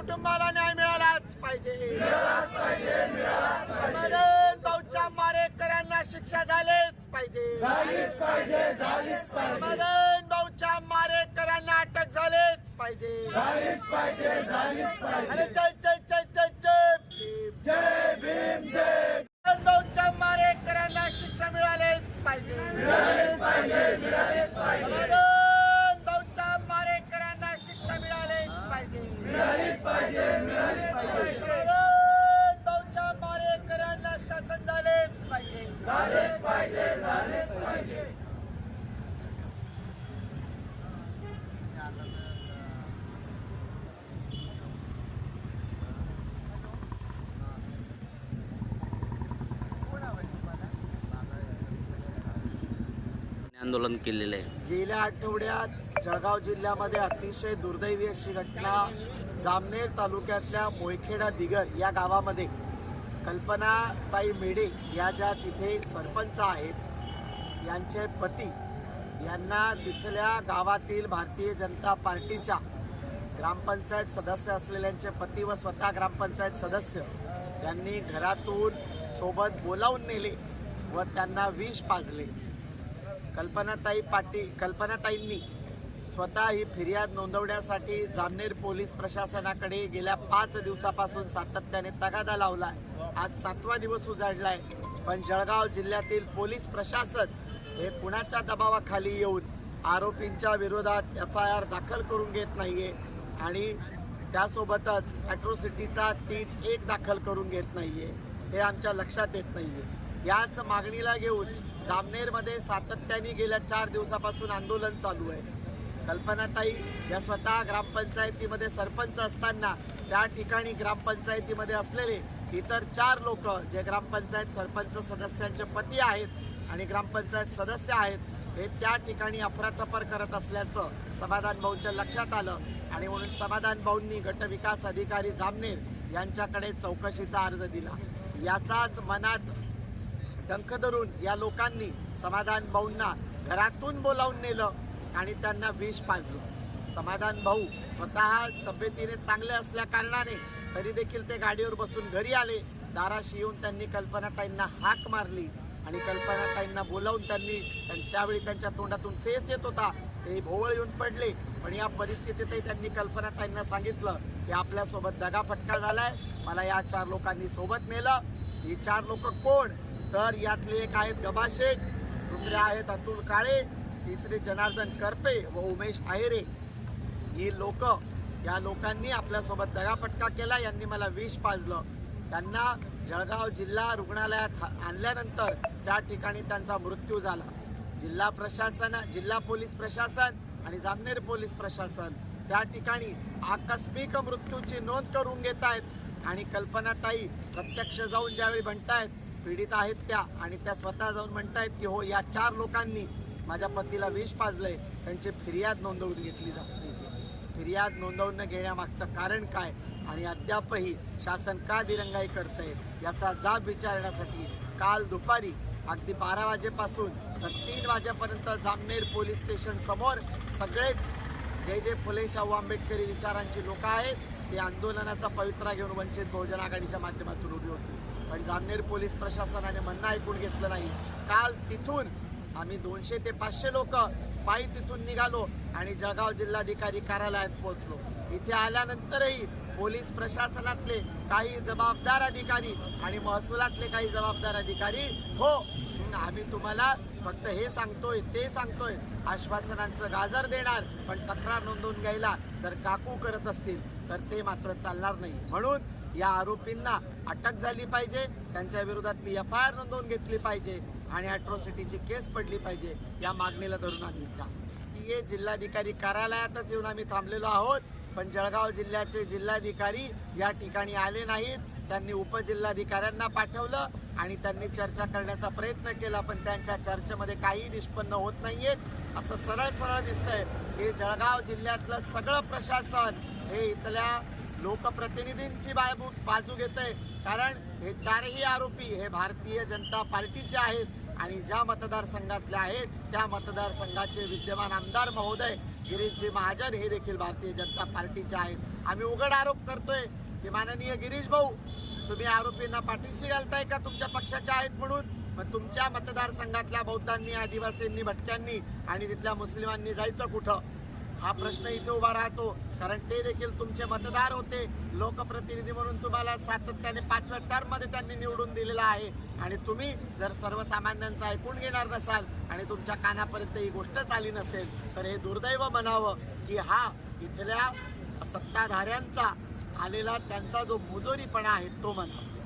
कुटुंबाला न्याय मिळालाच पाहिजे. समाधान भाऊच्या मारेकऱ्यांना शिक्षा झालेच पाहिजे. समाधान भाऊच्या मारेकऱ्यांना अटक झालेच पाहिजे. अरे जय जय भीम. जय भीम जय समाधान भाऊच्या मारेकऱ्यांना शिक्षा मिळालेच पाहिजे मिळालेच पाहिजे मिळालेच पाहिजे समाधान भाऊच्या मारेकऱ्यांना शिक्षा मिळालेच पाहिजे मिळालीच पाहिजे मिळालीच पाहिजे समाधान भाऊच्या मारेकऱ्यांना शासन झालेच पाहिजे झालेच पाहिजे झालेच पाहिजे आंदोलन केलेलं आहे. गेल्या आठवड्यात जळगाव जिल्ह्यामध्ये अतिशय दुर्दैवी अशी घटना जामनेर तालुक्यातल्या मोयखेडा दिगर या गावामध्ये कल्पनाताई मेडे या ज्या तिथे सरपंच आहेत यांचे पती यांना तिथल्या गावातील भारतीय जनता पार्टीच्या ग्रामपंचायत सदस्य असलेल्यांचे पती व स्वतः ग्रामपंचायत सदस्य यांनी घरातून सोबत बोलावून नेले व त्यांना विष पाजले. कल्पनाताई पाटी कल्पनाताईंनी स्वतः ही फिर्याद नोंदवण्यासाठी जामनेर पोलीस प्रशासनाकडे गेल्या पाच दिवसापासून सातत्याने तगादा लावला आज सातवा दिवस उजाडलाय. पण जळगाव जिल्ह्यातील पोलीस प्रशासन हे कुणाच्या दबावाखाली येऊन आरोपींच्या विरोधात एफ आय आर दाखल करून घेत नाहीये आणि त्यासोबतच ॲट्रोसिटीचा तीन एक दाखल करून घेत नाहीये. हे आमच्या लक्षात येत नाहीये. याच मागणीला घेऊन जामनेरमध्ये सातत्याने गेल्या चार दिवसापासून आंदोलन चालू आहे. कल्पनाताई या स्वतः ग्रामपंचायतीमध्ये सरपंच असताना त्या ठिकाणी ग्रामपंचायतीमध्ये असलेले इतर चार लोक जे ग्रामपंचायत सरपंच सदस्यांचे पती आहेत आणि ग्रामपंचायत सदस्य आहेत हे त्या ठिकाणी अफरातफर करत असल्याचं समाधान भाऊच्या लक्षात आलं. आणि म्हणून समाधान भाऊंनी गटविकास अधिकारी जामनेर यांच्याकडे चौकशीचा अर्ज दिला. याचाच मनात डंख धरून या लोकांनी समाधान भाऊंना घरातून बोलावून नेलं आणि त्यांना विष पाजलं. समाधान भाऊ स्वतः तब्येतीने चांगले असल्या कारणाने तरी देखील ते गाडीवर बसून घरी आले. दाराशी येऊन त्यांनी कल्पनाताईंना हाक मारली आणि कल्पनाताईंना बोलावून त्यांनी त्यावेळी त्यांच्या तोंडातून फेस येत होता. ते भोवळ येऊन पडले. पण या परिस्थितीतही त्यांनी कल्पनाताईंना सांगितलं की आपल्यासोबत दगाफटका झालाय. मला या चार लोकांनी सोबत नेलं. ही चार लोक कोण? तर यातले एक आहेत गबा शेख दुसरे आहेत अतुल काळे तिसरे जनार्दन करपे व उमेश आहेरे. ही लोक या लोकांनी आपल्यासोबत दगापटका केला यांनी मला विष पाजलं. त्यांना जळगाव जिल्हा रुग्णालयात आणल्यानंतर त्या ठिकाणी त्यांचा मृत्यू झाला. जिल्हा प्रशासन जिल्हा पोलीस प्रशासन आणि जामनेर पोलीस प्रशासन त्या ठिकाणी आकस्मिक मृत्यूची नोंद करून घेत आहेत आणि कल्पनाताई प्रत्यक्ष जाऊन ज्यावेळी म्हणतायत पीडित आहेत त्या आणि त्या स्वतः जाऊन म्हणतायत की हो या चार लोकांनी माझ्या पतीला विष पाजलंय. त्यांची फिर्याद नोंदवून घेतली जात. नाही फिर्याद नोंदवून घेण्यामागचं कारण काय आणि अद्यापही शासन का दिरंगाई करतंय याचा जाब विचारण्यासाठी काल दुपारी अगदी बारा वाजेपासून तर तीन वाजेपर्यंत जामनेर पोलीस स्टेशन समोर सगळेच जे जे फुले शाहू आंबेडकरी विचारांची लोक आहेत ते आंदोलनाचा पवित्रा घेऊन वंचित बहुजन आघाडीच्या माध्यमातून उभी होती. पण जामनेर पोलीस प्रशासनाने म्हणणं ऐकून घेतलं नाही. काल तिथून आम्ही दोनशे ते पाचशे लोक पायी तिथून निघालो आणि जळगाव जिल्हाधिकारी कार्यालयात पोहोचलो. इथे आल्यानंतरही पोलीस प्रशासनातले काही जबाबदार अधिकारी आणि महसुलातले काही जबाबदार अधिकारी हो आम्ही तुम्हाला फक्त हे सांगतोय ते सांगतोय. आश्वासनांचं गाजर देणार पण तक्रार नोंदवून घ्यायला तर काकू करत असतील तर ते मात्र चालणार नाही. म्हणून या आरोपींना अटक झाली पाहिजे त्यांच्या विरोधातली एफ आय आर नोंदवून घेतली पाहिजे आणि अॅट्रॉसिटीची केस पडली पाहिजे या मागणीला धरून आम्ही इथं आहोत. जिल्हाधिकारी कार्यालयातच येऊन आम्ही थांबलेलो आहोत पण जळगाव जिल्ह्याचे जिल्हाधिकारी या ठिकाणी आले नाहीत. त्यांनी उपजिल्हाधिकाऱ्यांना पाठवलं आणि त्यांनी चर्चा करण्याचा प्रयत्न केला पण त्यांच्या चर्चेमध्ये काही निष्पन्न होत नाहीयेत असं सरळ सरळ दिसतंय. हे जळगाव जिल्ह्यातलं सगळं प्रशासन हे इथल्या लोकप्रतिनिधींची बाजू बाजू घेतंय. आहे कारण हे चारही आरोपी हे भारतीय जनता पार्टीचे आहेत आणि ज्या मतदारसंघातले आहेत त्या मतदारसंघाचे विद्यमान आमदार महोदय गिरीशजी महाजन हे देखील भारतीय जनता पार्टीचे आहेत. आम्ही उघड आरोप करतोय. की माननीय गिरीश भाऊ तुम्ही आरोपींना पाठीशी घालताय का? तुमच्या पक्षाच्या आहेत म्हणून. मग तुमच्या मतदारसंघातल्या बौद्धांनी आदिवासींनी भटक्यांनी आणि तिथल्या मुस्लिमांनी जायचं कुठं? हा प्रश्न इथे उभा राहतो. कारण ते देखील तुमचे मतदार होते. लोकप्रतिनिधी म्हणून तुम्हाला सातत्याने पाचव्या टर्ममध्ये त्यांनी निवडून दिलेला आहे. आणि तुम्ही जर सर्वसामान्यांचं ऐकून घेणार नसाल आणि तुमच्या कानापर्यंत ही गोष्टच आली नसेल तर हे दुर्दैव म्हणावं की हा इथल्या सत्ताधाऱ्यांचा आलेला त्यांचा जो मुजोरीपणा आहे तो म्हणा.